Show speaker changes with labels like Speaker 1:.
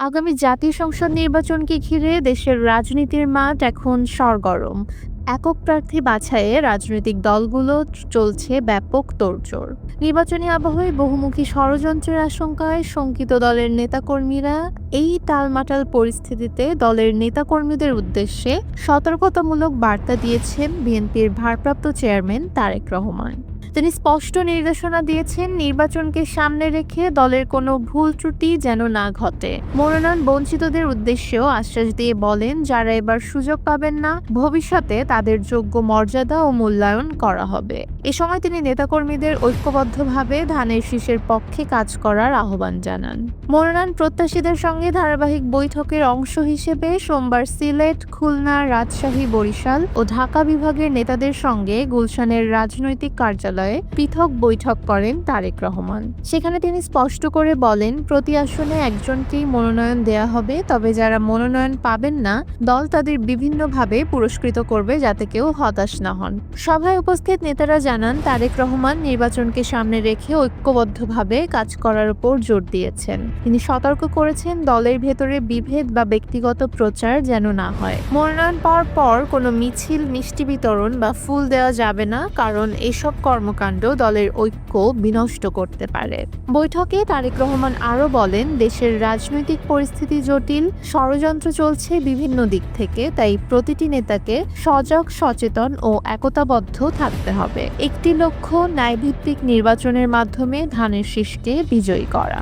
Speaker 1: আগামী জাতীয় সংসদ নির্বাচনকে ঘিরে দেশের রাজনীতির মাঠ এখন সরগরম। একক প্রার্থী বাছাইয়ে রাজনৈতিক দলগুলো চলছে ব্যাপক তোড়জোড়। নির্বাচনী আবহাওয়ায় বহুমুখী ষড়যন্ত্রের আশঙ্কায় শঙ্কিত দলের নেতাকর্মীরা এই টালমাটাল পরিস্থিতিতে দলের নেতাকর্মীদের উদ্দেশ্যে সতর্কতামূলক বার্তা দিয়েছেন বিএনপির ভারপ্রাপ্ত চেয়ারম্যান তারেক রহমান। তিনি স্পষ্ট নির্দেশনা দিয়েছেন নির্বাচনকে সামনে রেখে দলের কোনো ভুল ত্রুটি যেন না ঘটে। মনোনয়ন বঞ্চিতদের উদ্দেশ্যেও আশ্বাস দিয়ে বলেন, যারা এবার সুযোগ পাবেন না, ভবিষ্যতে তাদের যোগ্য মর্যাদা ও মূল্যায়ন করা হবে। এ সময় তিনি নেতাকর্মীদের ঐক্যবদ্ধভাবে ধানের শীষের পক্ষে কাজ করার আহ্বান জানান। মনোনয়ন প্রত্যাশীদের সঙ্গে ধারাবাহিক বৈঠকের অংশ হিসেবে সোমবার সিলেট, খুলনা, রাজশাহী, বরিশাল ও ঢাকা বিভাগের নেতাদের সঙ্গে গুলশানের রাজনৈতিক কার্যালয়ে পৃথক বৈঠক করেন তারেক রহমান। সেখানে তিনি স্পষ্ট করে বলেন, প্রতি আসনে একজনকেই মনোনয়ন দেয়া হবে, তবে যারা মনোনয়ন পাবেন না, দল তাদের বিভিন্নভাবে পুরস্কৃত করবে যাতে কেউ হতাশ না হন। সভায় উপস্থিত নেতারা জানান, তারেক রহমান নির্বাচনকে সামনে রেখে ঐক্যবদ্ধভাবে কাজ করার উপর জোর দিয়েছেন। তিনি সতর্ক করেছেন, দলের ভেতরে বিভেদ বা ব্যক্তিগত প্রচার যেন না হয়। মনোনয়ন পাওয়ার পর কোনো মিছিল, মিষ্টি বিতরণ বা ফুল দেওয়া যাবে না, কারণ এসব কর্মকাণ্ড দলের ঐক্য বিনষ্ট করতে পারে। বৈঠকে তারেক রহমান আরও বলেন, দেশের রাজনৈতিক পরিস্থিতি জটিল, ষড়যন্ত্র চলছে বিভিন্ন দিক থেকে, তাই প্রতিটি নেতাকে সজাগ, সচেতন ও একতাবদ্ধ থাকতে হবে। একটি লক্ষ্য ন্যায়ভিত্তিক নির্বাচনের মাধ্যমে ধানের শীষকে বিজয়ী করা।